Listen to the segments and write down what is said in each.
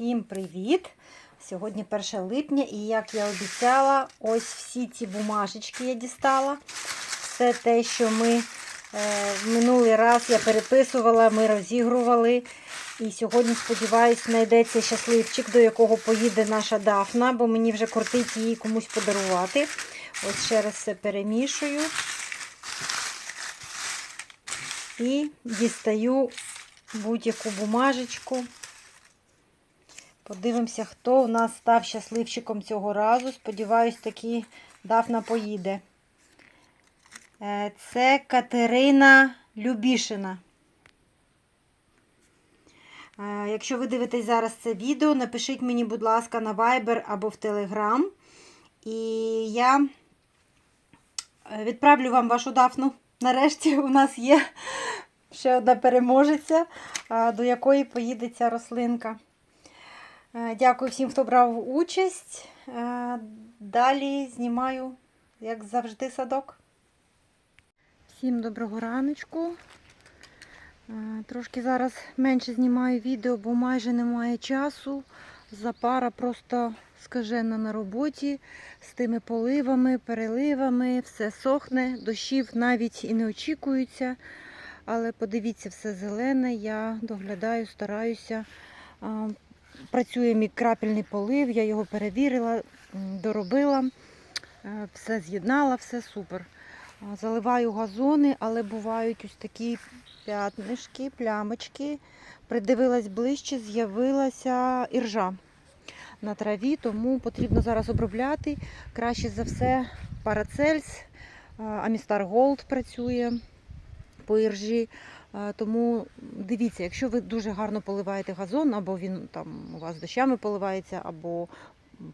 Всім привіт! Сьогодні 1 липня, і як я обіцяла, ось всі ці бумажечки я дістала. Все те, що ми е, минулий раз я переписувала, ми розігрували. І сьогодні, сподіваюсь, знайдеться щасливчик, до якого поїде наша Дафна, бо мені вже кортить її комусь подарувати. Ось ще раз все перемішую. І дістаю будь-яку бумажечку. Подивимося, хто у нас став щасливчиком цього разу. Сподіваюсь, таки Дафна поїде. Е, Це Катерина Любішина. Е, Якщо ви дивитесь зараз це відео, напишіть мені, будь ласка, на Viber або в Telegram. І я е, відправлю вам вашу Дафну. Нарешті у нас є ще одна переможеця, до якої поїде ця рослинка. Е, Дякую всім, хто брав участь. Е, Далі знімаю, як завжди, садок. Всім доброго раночку. Е, Трошки зараз менше знімаю відео, бо майже немає часу. Запара просто скажена на роботі з тими поливами, переливами, все сохне, дощів навіть і не очікується. Але подивіться, все зелене, я доглядаю, стараюся. Працює мій крапельний полив, я його перевірила, доробила, е, все з'єднала, все супер. Заливаю газони, але бувають ось такі п'ятнишки, плямочки. Придивилась ближче, з'явилася іржа на траві, тому потрібно зараз обробляти. Краще за все парацельс, Амістар Голд працює по іржі. Е, Тому дивіться, якщо ви дуже гарно поливаєте газон, або він там у вас дощами поливається, або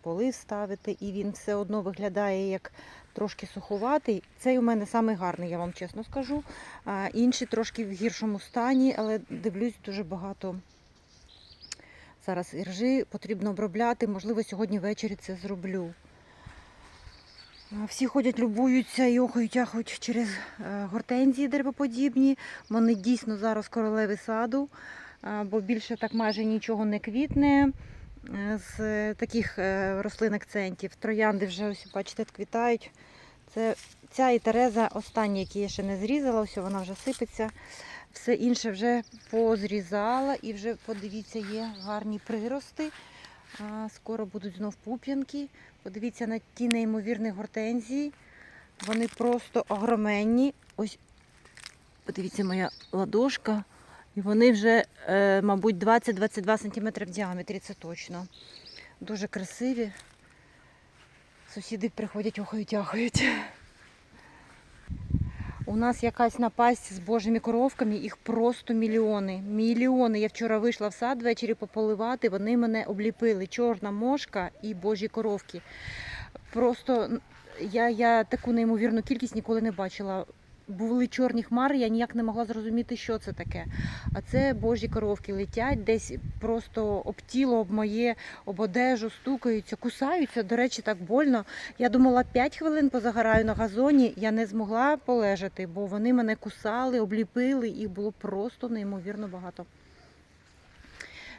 полив ставите, і він все одно виглядає як трошки суховатий. Цей у мене самий гарний, я вам чесно скажу. Інші трошки в гіршому стані, але дивлюсь дуже багато. Зараз іржі потрібно обробляти. Можливо, сьогодні ввечері це зроблю. Всі ходять, любуються і охають, ахають через е, гортензії деревоподібні. Вони дійсно зараз королеви саду, бо більше так майже нічого не квітне е, з таких е, рослин акцентів. Троянди вже ось, бачите, квітають. Це ця і Тереза останні, які я ще не зрізала, ось вона вже сипеться. Все інше вже позрізала і вже, подивіться, є гарні прирости. А, Скоро будуть знов пуп'янки. Подивіться на ті неймовірні гортензії. Вони просто огроменні. Ось, подивіться, моя ладошка. І вони вже, е, мабуть, 20-22 см в діаметрі, це точно. Дуже красиві. Сусіди приходять, охають, ахають. У нас якась напасть з божими коровками, їх просто мільйони. Мільйони. Я вчора вийшла в сад ввечері пополивати, вони мене обліпили. Чорна мошка і божі коровки. Просто я, я таку неймовірну кількість ніколи не бачила. Були чорні хмари, я ніяк не могла зрозуміти, що це таке. А це божі коровки летять, десь просто об тіло, об моє, об одежу, стукаються, кусаються. До речі, так больно. Я думала, 5 хвилин позагораю на газоні. Я не змогла полежати, бо вони мене кусали, обліпили, їх було просто неймовірно багато.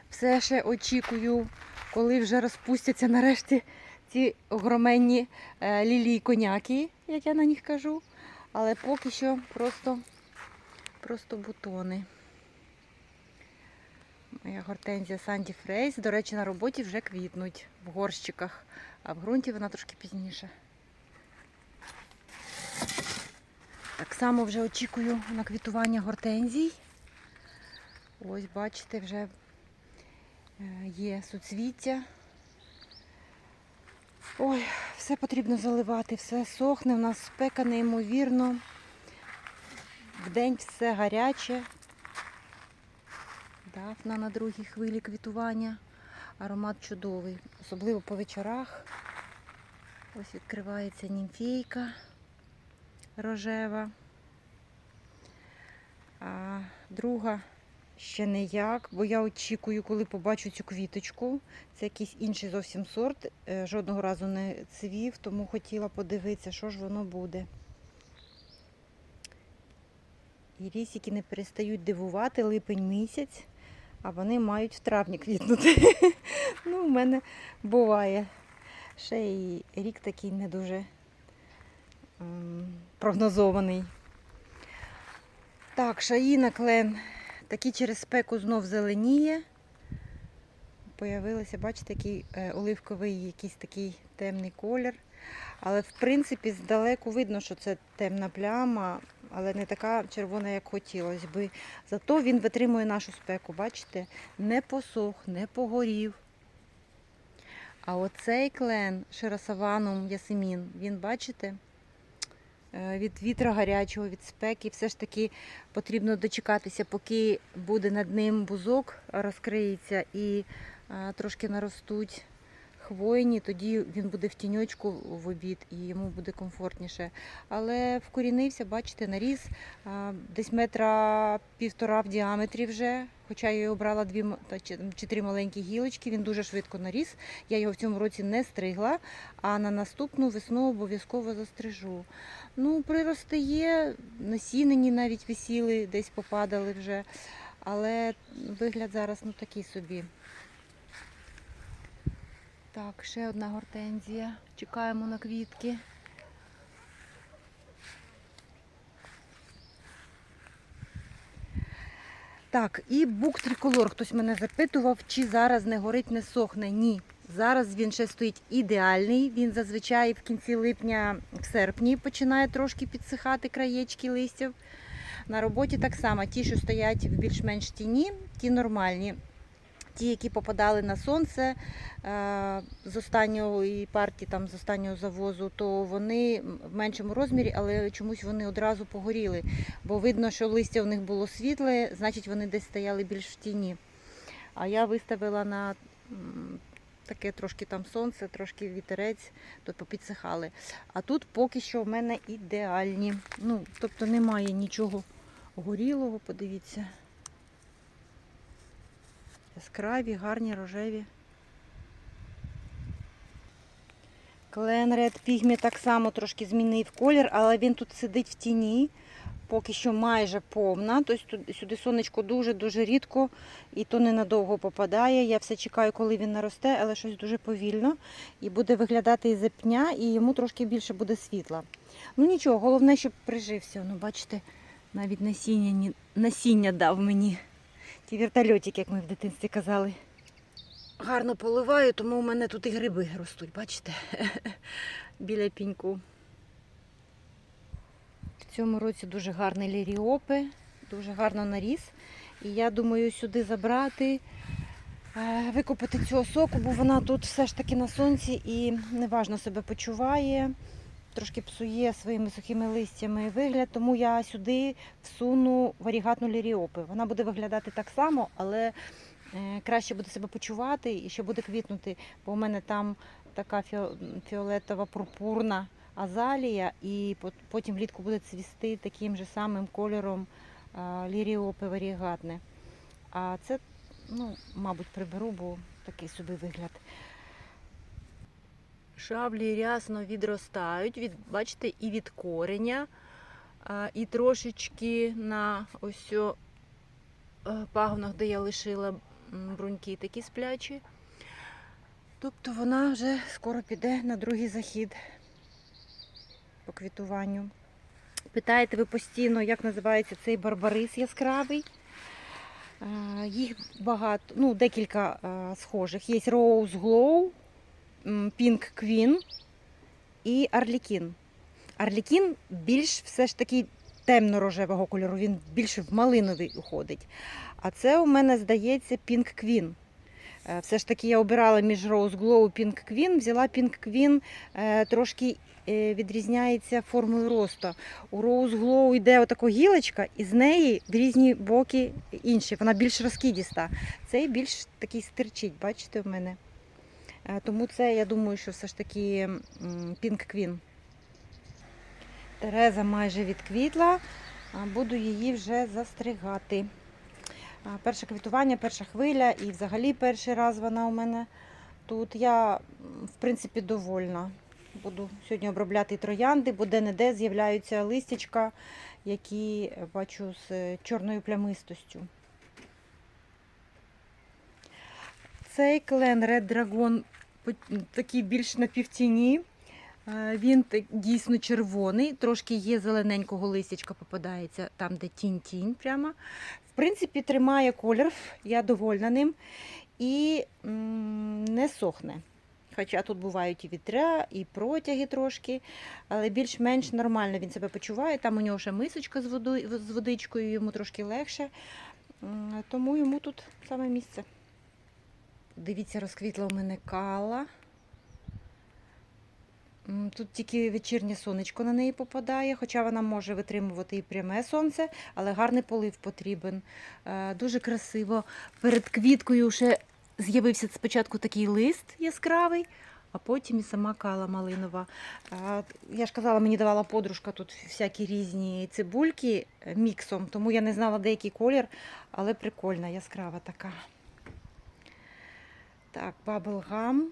Все ще очікую, коли вже розпустяться нарешті ці огроменні е, лілії коняки, як я на них кажу. Але поки що просто, просто бутони. Моя гортензія Санді Фрейс, до речі, на роботі вже квітнуть в горщиках, а в ґрунті вона трошки пізніше. Так само вже очікую на квітування гортензій. Ось, бачите, вже е, є суцвіття. Ой, все потрібно заливати, все сохне, у нас спека неймовірно. Вдень все гаряче. Дафна на другій хвилі квітування. Аромат чудовий, особливо по вечорах. Ось відкривається німфейка рожева. А друга ще не як, бо я очікую, коли побачу цю квіточку. Це якийсь інший зовсім сорт. Е, Жодного разу не цвів, тому хотіла подивитися, що ж воно буде. І рісики не перестають дивувати липень місяць. а вони мають в травні квітнути. ну, у мене буває. Ще й рік такий не дуже ем, прогнозований. Так, шаїна клен. Такий через спеку знов зеленіє. Появилися, бачите, який е, оливковий, якийсь такий темний колір. Але в принципі здалеку видно, що це темна пляма, але не така червона, як хотілося би. Зато він витримує нашу спеку, бачите? Не посох, не погорів. А оцей клен Широсаванум Ясемін, він, бачите, від вітра гарячого, від спеки, все ж таки потрібно дочекатися, поки буде над ним бузок, розкриється і е, трошки наростуть хвойні, тоді він буде в тіньочку в обід і йому буде комфортніше. Але вкорінився, бачите, наріс десь метра півтора в діаметрі вже. Хоча я його брала дві чи три маленькі гілочки, він дуже швидко наріс. Я його в цьому році не стригла, а на наступну весну обов'язково застрижу. Ну, прирости є, насінені навіть висіли, десь попадали вже. Але вигляд зараз ну такий собі. Так, ще одна гортензія. Чекаємо на квітки. Так, і бук триколор. Хтось мене запитував, чи зараз не горить, не сохне. Ні. Зараз він ще стоїть ідеальний. Він зазвичай в кінці липня, в серпні починає трошки підсихати краєчки листів. На роботі так само. Ті, що стоять в більш-менш тіні, ті нормальні. Ті, які попадали на сонце е, з останньої партії, там з останнього завозу, то вони в меншому розмірі, але чомусь вони одразу погоріли. Бо видно, що листя в них було світле, значить вони десь стояли більш в тіні. А я виставила на таке трошки там сонце, трошки вітерець, то попідсихали. А тут поки що в мене ідеальні. Ну, тобто немає нічого горілого, подивіться. Яскраві, гарні, рожеві. Клен Red Pygmy так само трошки змінив колір, але він тут сидить в тіні. Поки що майже повна. Тобто сюди сонечко дуже-дуже рідко і то ненадовго попадає. Я все чекаю, коли він наросте, але щось дуже повільно. І буде виглядати із пня, і йому трошки більше буде світла. Ну нічого, головне, щоб прижився. Ну, бачите, навіть насіння, насіння дав мені. Ті вертольотики, як ми в дитинстві казали. Гарно поливаю, тому у мене тут і гриби ростуть, бачите? Біля піньку. В цьому році дуже гарні ліріопи, дуже гарно наріс. І я думаю сюди забрати, е, викупити цього соку, бо вона тут все ж таки на сонці і неважно себе почуває. Трошки псує своїми сухими листями вигляд, тому я сюди всуну варігатну ліріопи. Вона буде виглядати так само, але е, краще буде себе почувати і ще буде квітнути, бо у мене там така фіолетова пурпурна азалія, і потім влітку буде цвісти таким же самим кольором ліріопи варігатне. А це, ну, мабуть, приберу, бо такий собі вигляд. Шаблі рясно відростають, від, бачите, і від кореня, і трошечки на ось о, е, пагонах, де я лишила бруньки такі сплячі. Тобто вона вже скоро піде на другий захід по квітуванню. Питаєте ви постійно, як називається цей барбарис яскравий. Е, Їх багато, ну, декілька е, схожих. Є Rose Glow, Pink Queen і Арлікін. Арлікін більш все ж таки темно-рожевого кольору, він більше в малиновий уходить. А це у мене, здається, Pink Queen. Е, Все ж таки я обирала між Rose Glow і Pink Queen, взяла Pink Queen е, трошки е, відрізняється формою росту. У Rose Glow йде отака гілочка, і з неї в різні боки інші. Вона більш розкидіста. Цей більш такий стирчить, бачите, в мене. Е, Тому це, я думаю, що все ж таки Pink Queen. Тереза майже відквітла, буду її вже застригати. Перше квітування, перша хвиля і взагалі перший раз вона у мене тут. Я, в принципі, довольна. Буду сьогодні обробляти троянди, бо де-не-де з'являються листячка, які бачу з е, чорною плямистостю. Цей клен Red Dragon такий більш на півтіні. Е, Він дійсно червоний, трошки є зелененького листячка попадається там, де тінь-тінь прямо. В принципі, тримає колір, я довольна ним і не сохне. Хоча тут бувають і вітря, і протяги трошки, але більш-менш нормально він себе почуває. Там у нього ще мисочка з водичкою, йому трошки легше. Тому йому тут саме місце. Дивіться, розквітла у мене кала. Тут тільки вечірнє сонечко на неї попадає, хоча вона може витримувати і пряме сонце, але гарний полив потрібен. Е, Дуже красиво. Перед квіткою вже з'явився спочатку такий лист яскравий, а потім і сама кала малинова. Е, Я ж казала, мені давала подружка тут всякі різні цибульки міксом, тому я не знала деякий колір, але прикольна, яскрава така. Так, баблгам.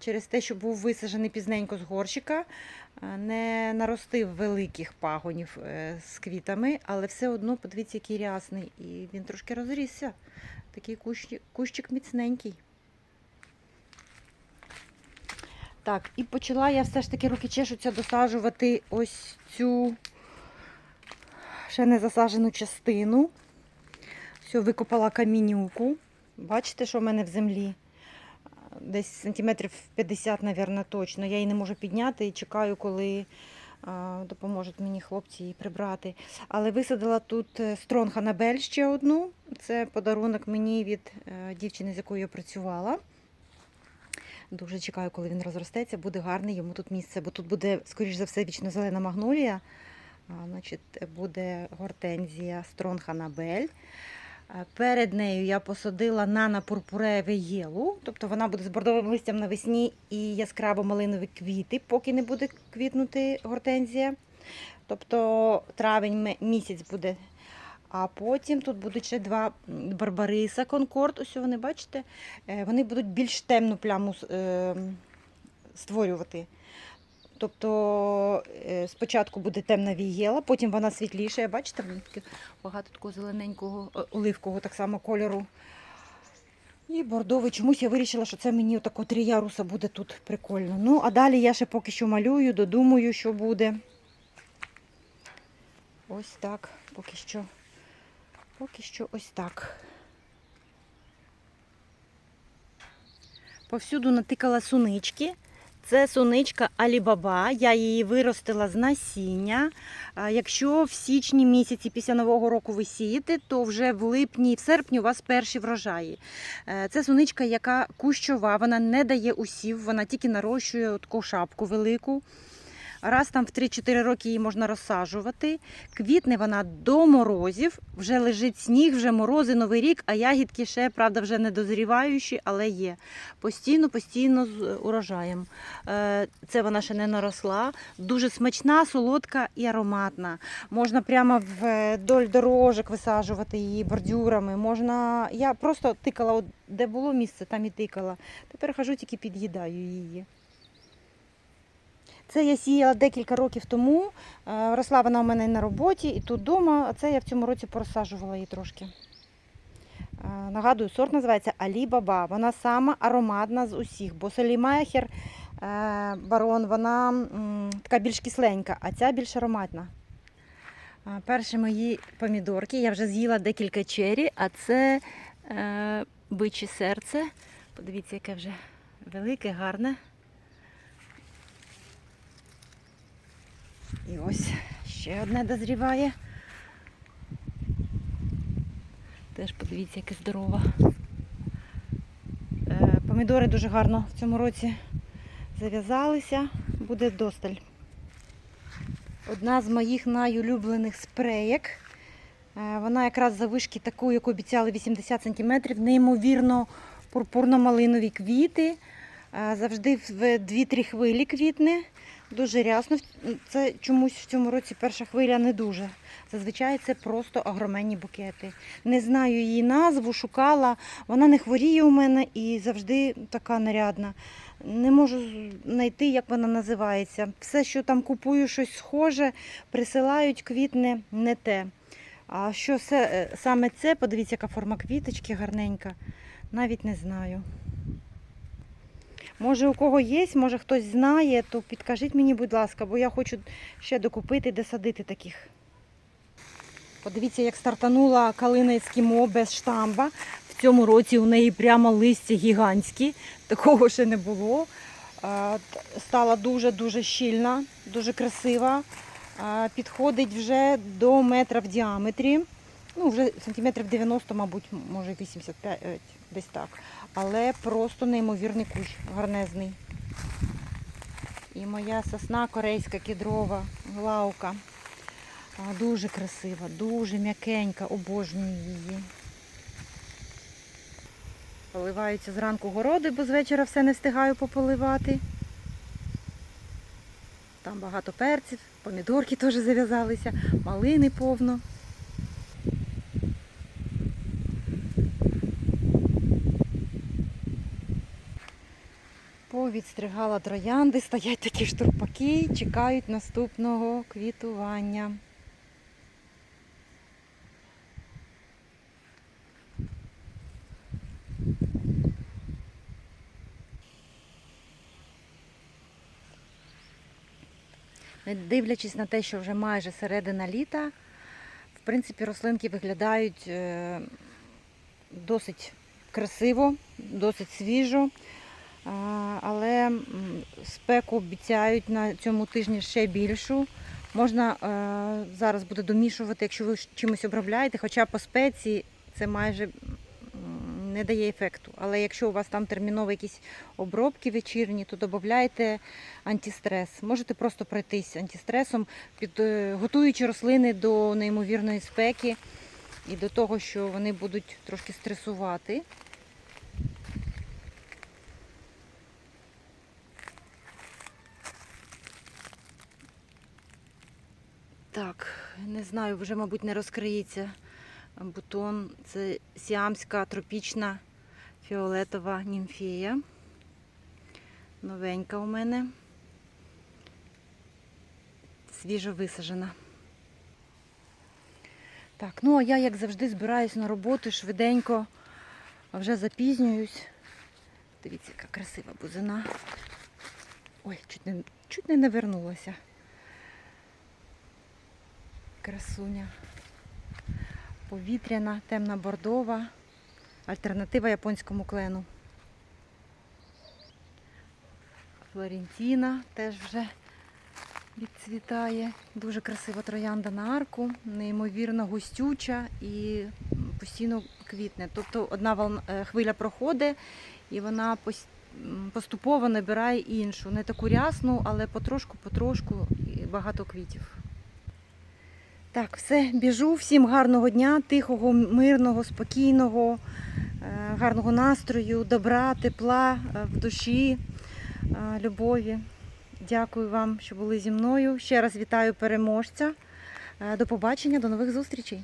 Через те, що був висаджений пізненько з горщика, е, не наростив великих пагонів е, з квітами, але все одно, подивіться, який рясний. І він трошки розрісся. Такий кущик, кущик міцненький. Так, і почала я все ж таки руки чешуться досаджувати ось цю ще не засаджену частину. Все, викопала камінюку. Бачите, що в мене в землі? Десь сантиметрів 50, мабуть, точно. Я її не можу підняти і чекаю, коли допоможуть мені хлопці її прибрати. Але висадила тут е, Стронг Анабель ще одну. Це подарунок мені від е, дівчини, з якою я працювала. Дуже чекаю, коли він розростеться, буде гарний йому тут місце, бо тут буде, скоріш за все, вічно-зелена магнолія. А, значить, буде гортензія Стронг Анабель. Е, Перед нею я посадила нана пурпуреве єлу, тобто вона буде з бордовим листям навесні і яскраво малинові квіти, поки не буде квітнути гортензія. Тобто травень місяць буде. А потім тут будуть ще два барбариса Конкорд. Ось вони бачите, Е, вони будуть більш темну пляму е, створювати. Тобто е, спочатку буде темна вієла, потім вона світліша. Бачите, багато такого зелененького, е, оливкового так само кольору. І бордовий. Чомусь я вирішила, що це мені отако три яруса буде тут прикольно. Ну, а далі я ще поки що малюю, додумую, що буде. Ось так, поки що. Поки що ось так. Повсюду натикала сунички. Це суничка Алібаба. Я її виростила з насіння. Якщо в січні місяці після Нового року ви сієте, то вже в липні і в серпні у вас перші врожаї. Е, Це суничка, яка кущова, вона не дає усів, вона тільки нарощує таку шапку велику. Раз там в 3-4 роки її можна розсаджувати. Квітне вона до морозів, вже лежить сніг, вже морози, новий рік, а ягідки ще, правда, вже не дозріваючі, але є. Постійно, постійно з урожаєм. Е, Це вона ще не наросла. Дуже смачна, солодка і ароматна. Можна прямо вдоль дорожок висаджувати її бордюрами. Можна. Я просто тикала, де було місце, там і тикала. Тепер хожу, тільки під'їдаю її. Це я сіяла декілька років тому. Е, Росла вона у мене на роботі і тут вдома, а це я в цьому році порозсаджувала її трошки. Е, Нагадую, сорт називається Алі Баба. Вона сама ароматна з усіх, бо Салімахер барон, вона така більш кисленька, а ця більш ароматна. Е, Перші мої помідорки. Я вже з'їла декілька чері, а це е, биче серце. Подивіться, яке вже велике, гарне. І ось ще одне дозріває. Теж подивіться, яке здорова. Е, Помідори дуже гарно в цьому році зав'язалися, буде досталь. Одна з моїх найулюблених спреєк. Е, Вона якраз за вишки таку, яку обіцяли 80 см, неймовірно пурпурно-малинові квіти. Завжди в 2-3 хвилі квітне. Дуже рясно. Це чомусь в цьому році перша хвиля не дуже. Зазвичай це просто огроменні букети. Не знаю її назву, шукала. Вона не хворіє у мене і завжди така нарядна. Не можу знайти, як вона називається. Все, що там купую, щось схоже, присилають квітне не те. А що це, е, саме це, подивіться, яка форма квіточки гарненька. Навіть не знаю. Може, у кого є, може хтось знає, то підкажіть мені, будь ласка, бо я хочу ще докупити, де садити таких. Подивіться, як стартанула калина ескімо без штамба. В цьому році у неї прямо листя гігантські, такого ще не було. Стала дуже-дуже щільна, дуже красива. Підходить вже до метра в діаметрі. Ну, вже сантиметрів 90, мабуть, може 85, е, десь так. Але просто неймовірний кущ, гарнезний. І моя сосна корейська кедрова, глаука. Дуже красива, дуже м'якенька, обожнюю її. Поливаються зранку городи, бо з вечора все не встигаю пополивати. Там багато перців, помідорки теж зав'язалися, малини повно. Повідстригала троянди, стоять такі штурпаки, чекають наступного квітування. Дивлячись на те, що вже майже середина літа, в принципі, рослинки виглядають е, досить красиво, досить свіжо. Але спеку обіцяють на цьому тижні ще більшу. Можна е, зараз буде домішувати, якщо ви чимось обробляєте, хоча по спеції це майже не дає ефекту. Але якщо у вас там термінові якісь обробки вечірні, то додавайте антистрес. Можете просто пройтись антистресом, е, готуючи рослини до неймовірної спеки і до того, що вони будуть трошки стресувати. Так, не знаю, вже, мабуть, не розкриється бутон. Це сіамська тропічна фіолетова німфея. Новенька у мене. Свіжо висаджена. Так, ну а я, як завжди, збираюсь на роботу швиденько, а вже запізнююсь. Дивіться, яка красива бузина. Ой, чуть не, чуть не навернулася. Красуня. Повітряна, темна бордова. Альтернатива японському клену. Флорентіна теж вже відцвітає. Дуже красива троянда на арку, неймовірно густюча і постійно квітне. Тобто одна е, хвиля проходить і вона поступово набирає іншу. Не таку рясну, але потрошку-потрошку багато квітів. Так, все, біжу. Всім гарного дня, тихого, мирного, спокійного, е, гарного настрою, добра, тепла е, в душі, е, любові. Дякую вам, що були зі мною. Ще раз вітаю переможця. До побачення, до нових зустрічей.